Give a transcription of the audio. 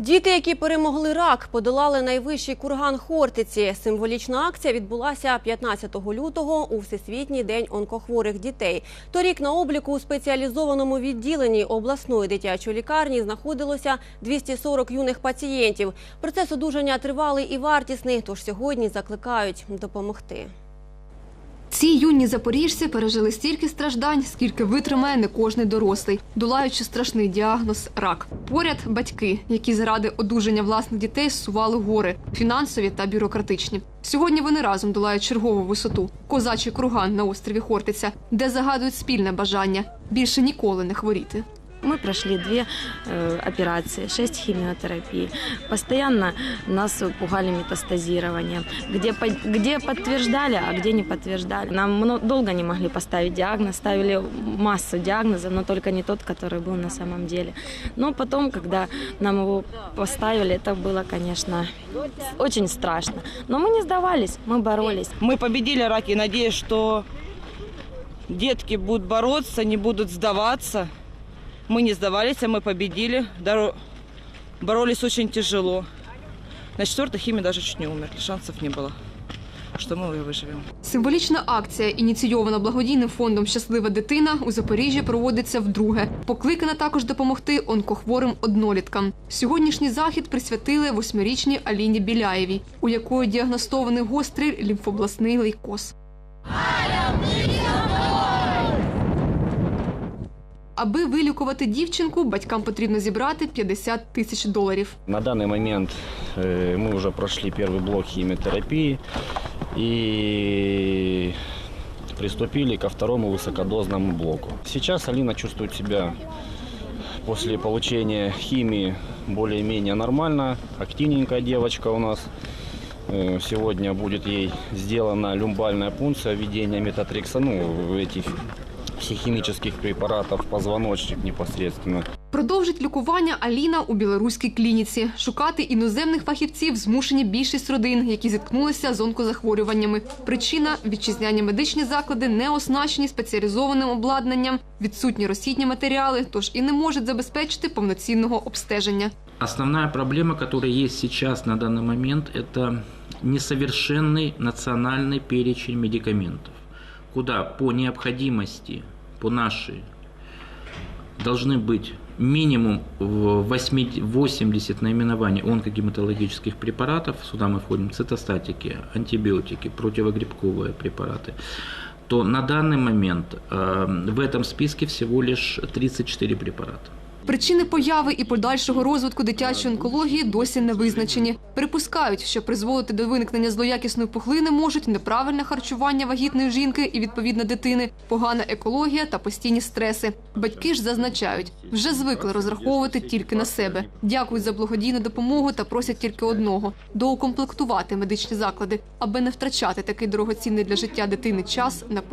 Діти, які перемогли рак, подолали найвищий курган Хортиці. Символічна акція відбулася 15 лютого у Всесвітній день онкохворих дітей. Торік на обліку у спеціалізованому відділенні обласної дитячої лікарні знаходилося 240 юних пацієнтів. Процес одужання тривалий і вартісний, тож сьогодні закликають допомогти. Ці юні запоріжці пережили стільки страждань, скільки витримає не кожний дорослий, долаючи страшний діагноз рак. Поряд батьки, які заради одужання власних дітей зсували гори фінансові та бюрократичні. Сьогодні вони разом долають чергову висоту козачий круган на острові Хортиця, де загадують спільне бажання більше ніколи не хворіти. Мы прошли две э, операции, шесть химиотерапий. Постоянно нас пугали метастазирование. Где, по- где подтверждали, а где не подтверждали. Нам мно- долго не могли поставить диагноз, ставили массу диагнозов, но только не тот, который был на самом деле. Но потом, когда нам его поставили, это было, конечно, очень страшно. Но мы не сдавались, мы боролись. Мы победили рак и надеюсь, что детки будут бороться, не будут сдаваться. Мы не сдавались, а мы победили. Доро- Боролись очень тяжело. На четвертой химии даже чуть не умерли. Шансов не было, что мы выживем. Символічна акція, ініційована благодійним фондом Щаслива дитина у Запоріжжі проводиться вдруге. Покликана також допомогти онкохворим одноліткам. Сьогоднішній захід присвятили восьмирічній Аліні Біляєвій, у якої діагностований гострий лімфобласний лейкоз. Аби вилікувати дівчинку, батькам потрібно зібрати 50 тисяч доларів. На данный момент э, мы уже прошли первый блок химиотерапии и приступили ко второму высокодозному блоку. Сейчас Алина чувствует себя после получения химии более-менее нормально, активненькая девочка у нас. Э, Сегодня будет ей сделана люмбальная пункция, введение метатрикса, ну, этих всех химических препаратов в позвоночник непосредственно. Продовжить лікування Аліна у білоруській клініці. Шукати іноземних фахівців змушені більшість родин, які зіткнулися з онкозахворюваннями. Причина вітчизняні медичні заклади не оснащені спеціалізованим обладнанням, відсутні розхідні матеріали, тож і не можуть забезпечити повноцінного обстеження. Основная проблема, которая есть сейчас на данный момент, это несовершенный национальный перечень медикаментов, Куда по необходимости, по нашей, должны быть минимум в 8 80 наименований онкогематологических препаратов, сюда мы входим цитостатики, антибиотики, противогрибковые препараты, то на данный момент э, в этом списке всего лишь 34 препарата. Причини появи і подальшого розвитку дитячої онкології досі не визначені. Припускають, що призводити до виникнення злоякісної пухлини можуть неправильне харчування вагітної жінки і відповідно дитини, погана екологія та постійні стреси. Батьки ж зазначають, вже звикли розраховувати тільки на себе. Дякують за благодійну допомогу та просять тільки одного доукомплектувати медичні заклади, аби не втрачати такий дорогоцінний для життя дитини час на пошук